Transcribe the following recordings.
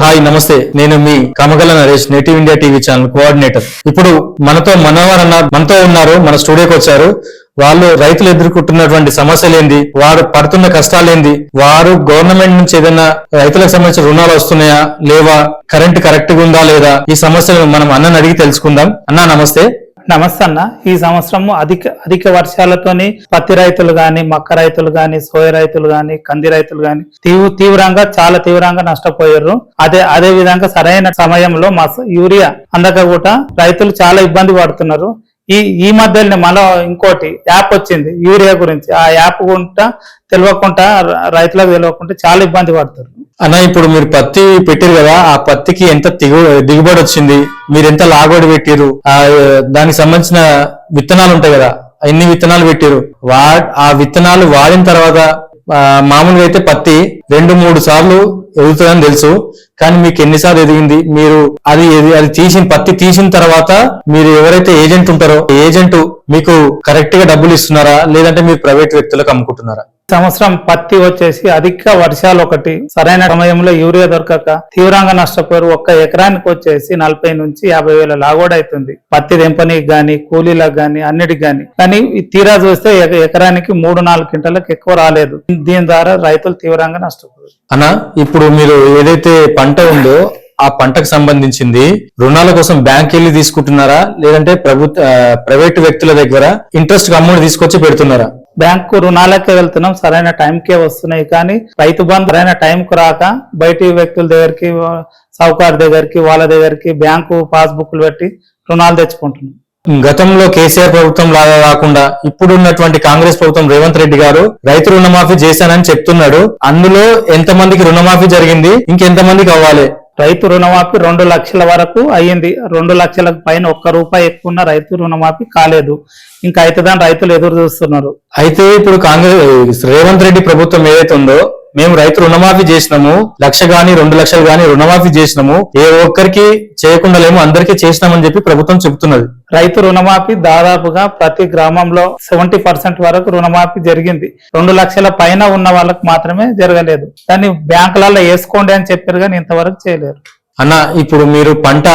Hi నమస్తే. నేను మీ కమగల Naresh native India TV channel coordinator. ఇప్పుడు మనతో మనోహర్ అన్న మనతో ఉన్నారు మన స్టూడియోకి వచ్చారు. వాళ్ళు రైతులు ఎదుర్కొంటున్నటువంటి సమస్యలు ఏంది వారు పడుతున్న కష్టాలు ఏంది వారు గవర్నమెంట్ నుంచి ఏదైనా రైతులకు సంబంధించిన రుణాలు వస్తున్నాయా లేవా కరెంట్ కరెక్ట్గా ఉందా లేదా ఈ సమస్యలను మనం అన్నని అడిగి తెలుసుకుందాం. అన్నా నమస్తే. నమస్తే అన్న ఈ సంవత్సరము అధిక అధిక వర్షాలతోని పత్తి రైతులు గాని మక్క రైతులు గాని సోయ రైతులు గాని కంది రైతులు గాని తీవ్ర తీవ్రంగా చాలా తీవ్రంగా నష్టపోయారు అదే అదే విధంగా సరైన సమయంలో మా యూరియా అందక కూడా రైతులు చాలా ఇబ్బంది పడుతున్నారు. ఈ ఈ మధ్యలోనే మళ్ళీ ఇంకోటి యాప్ వచ్చింది యూరియా గురించి. ఆ యాప్ గుంటా తెలియకుండా రైతులకు తెలియకుండా చాలా ఇబ్బంది పడతారు అన్న ఇప్పుడు మీరు పత్తి పెట్టారు కదా ఆ పత్తికి ఎంత దిగు దిగుబడి వచ్చింది? మీరు ఎంత లాగోడి పెట్టారు? ఆ దానికి సంబంధించిన విత్తనాలు ఉంటాయి కదా ఎన్ని విత్తనాలు పెట్టారు? వా ఆ విత్తనాలు వాడిన తర్వాత మామూలుగా అయితే పత్తి రెండు మూడు సార్లు ఎదుగుతుందని తెలుసు. కానీ మీకు ఎన్నిసార్లు ఎదిగింది? మీరు అది అది తీసిన పత్తి తీసిన తర్వాత మీరు ఎవరైతే ఏజెంట్ ఉంటారో ఏజెంట్ మీకు కరెక్ట్గా డబ్బులు ఇస్తున్నారా? లేదంటే మీరు ప్రైవేట్ వ్యక్తులకు అమ్ముకుంటున్నారా? సంవత్సరం పత్తి వచ్చేసి అధిక వర్షాలు ఒకటి. సరైన సమయంలో యూరియా దొరకక తీవ్రంగా నష్టపోయారు. ఒక్క ఎకరానికి వచ్చేసి నలభై నుంచి యాభై వేల లాగోడ్ అవుతుంది. పత్తి దింపనీకి గాని కూలీలకు గాని అన్నిటికి గాని. కానీ తీరా చూస్తే ఎకరానికి మూడు నాలుగు క్వింటాలకు ఎక్కువ రాలేదు. దీని ద్వారా రైతులు తీవ్రంగా నష్టపోయారు. అన్న ఇప్పుడు మీరు ఏదైతే పంట ఉందో ఆ పంటకు సంబంధించింది రుణాల కోసం బ్యాంక్ వెళ్ళి తీసుకుంటున్నారా? లేదంటే ప్రభుత్వ ప్రైవేట్ వ్యక్తుల దగ్గర ఇంట్రెస్ట్ అమౌంట్ తీసుకొచ్చి పెడుతున్నారా? బ్యాంకు రుణాలకే వెళ్తున్నాం సరైన టైంకే వస్తున్నాయి కానీ రైతు బంధు సరైన టైంకు రాక బయటి వ్యక్తుల దగ్గరికి సావుకారు దగ్గరికి వాళ్ళ దగ్గరికి బ్యాంకు పాస్బుక్లు పెట్టి రుణాలు తెచ్చుకుంటున్నాం. గతంలో కేసీఆర్ ప్రభుత్వం లాగా కాకుండా ఇప్పుడు ఉన్నటువంటి కాంగ్రెస్ ప్రభుత్వం రేవంత్ రెడ్డి గారు రైతు రుణమాఫీ చేశానని చెప్తున్నాడు. అందులో ఎంతమందికి రుణమాఫీ జరిగింది? ఇంకెంతమందికి అవ్వాలి? రైతు రుణమాఫీ రెండు లక్షల వరకు అయ్యింది. రెండు లక్షలకు పైన ఒక్క రూపాయి ఎక్కువ ఉన్న రైతు రుణమాఫీ కాలేదు. ఇంకా అయితే దాని రైతులు ఎదురు చూస్తున్నారు. అయితే ఇప్పుడు కాంగ్రెస్ రేవంత్ రెడ్డి ప్రభుత్వం ఏదైతే ఉందో మేము రైతు రుణమాఫీ చేసినాము లక్ష గాని రెండు లక్షలు గాని రుణమాఫీ చేసినాము. ఏ ఒక్కరికి చేయకుండా లేము అందరికీ చేసినామని చెప్పి ప్రభుత్వం చెబుతున్నది. రైతు రుణమాఫీ దాదాపుగా ప్రతి గ్రామంలో సెవెంటీ పర్సెంట్ వరకు రుణమాఫీ జరిగింది. రెండు లక్షల పైన ఉన్న వాళ్ళకి మాత్రమే జరగలేదు. దాన్ని బ్యాంకులలో వేసుకోండి అని చెప్పారు కానీ ఇంతవరకు చేయలేరు అన్న ఇప్పుడు మీరు పంట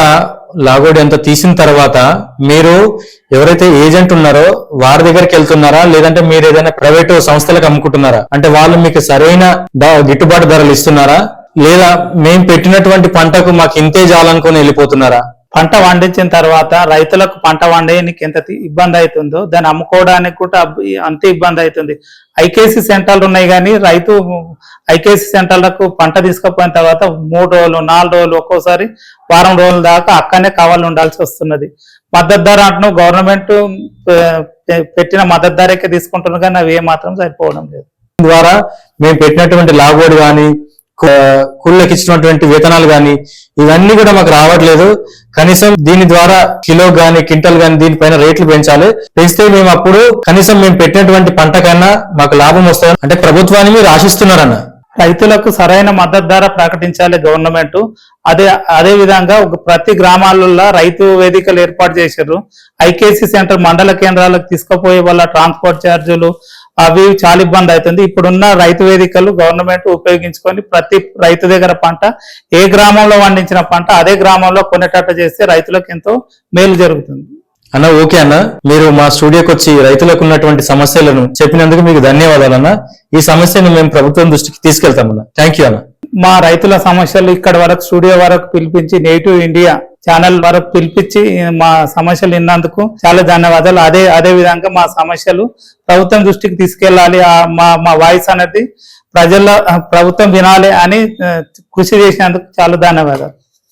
లాగోడి అంతా తీసిన తర్వాత మీరు ఎవరైతే ఏజెంట్ ఉన్నారో వారి దగ్గరికి వెళ్తున్నారా? లేదంటే మీరు ఏదైనా ప్రైవేట్ సంస్థలకు అమ్ముకుంటున్నారా? అంటే వాళ్ళు మీకు సరైన గిట్టుబాటు ధరలు ఇస్తున్నారా? లేదా మేము పెట్టినటువంటి పంటకు మాకు ఇంతే చాలనుకొని వెళ్ళిపోతున్నారా? పంట పండించిన తర్వాత రైతులకు పంట వండేయడానికి ఎంత ఇబ్బంది అవుతుందో దాన్ని అమ్ముకోవడానికి కూడా అంతే ఇబ్బంది అవుతుంది. ఐకేసీ సెంటర్లు ఉన్నాయి కానీ రైతు ఐకేసీ సెంటర్లకు పంట తీసుకుపోయిన తర్వాత మూడు రోజులు నాలుగు రోజులు ఒక్కోసారి వారం రోజుల దాకా అక్కడనే కావాలి ఉండాల్సి వస్తున్నది. మద్దతు ధర అంటున్నావు గవర్నమెంట్ పెట్టిన మద్దతు ధరకే తీసుకుంటున్నారు కానీ అవి ఏమాత్రం సరిపోవడం లేదు. ద్వారా మేము పెట్టినటువంటి లాగోడు కానీ కూళ్ళకి ఇచ్చినటువంటి వేతనాలు కానీ ఇవన్నీ కూడా మాకు రావట్లేదు. కనీసం దీని ద్వారా కిలో గాని క్వింటల్ గాని దీనిపైన రేట్లు పెంచాలి. పెంచితే మేము అప్పుడు కనీసం మేము పెట్టినటువంటి పంట కన్నా మాకు లాభం వస్తుంది. అంటే ప్రభుత్వాన్ని మీరు ఆశిస్తున్నారన్న. రైతులకు సరైన మద్దతు ధర ప్రకటించాలి గవర్నమెంట్. అదే అదే విధంగా ఒక ప్రతి గ్రామాలలో రైతు వేదికలు ఏర్పాటు చేశారు. ఐకేసీ సెంటర్ మండల కేంద్రాలకు తీసుకుపోయే వాళ్ళ ట్రాన్స్పోర్ట్ ఛార్జీలు అవి చాలా ఇబ్బంది అవుతుంది. ఇప్పుడున్న రైతు వేదికలు గవర్నమెంట్ ఉపయోగించుకొని ప్రతి రైతు దగ్గర పంట ఏ గ్రామంలో పండించిన పంట అదే గ్రామంలో కొనేటట్టు చేస్తే రైతులకు ఎంతో మేలు జరుగుతుంది. అన్న ఓకే అన్న. మీరు మా స్టూడియోకి వచ్చి రైతులకు ఉన్నటువంటి సమస్యలను చెప్పినందుకు మీకు ధన్యవాదాలు అన్న. ఈ సమస్యను మేము ప్రభుత్వం దృష్టికి తీసుకెళ్తామన్న థ్యాంక్ యూ అన్న. మా రైతుల సమస్యలు ఇక్కడ వరకు స్టూడియో వరకు పిలిపించి నేటివ్ ఇండియా ఛానల్ వరకు పిలిపించి మా సమస్యలు విన్నందుకు చాలా ధన్యవాదాలు. అదే అదే విధంగా మా సమస్యలు ప్రభుత్వం దృష్టికి తీసుకెళ్ళాలి. మా మా వాయిస్ అనేది ప్రజల్లో ప్రభుత్వం వినాలి అని కృషి చేసినందుకు చాలా ధన్యవాదాలు.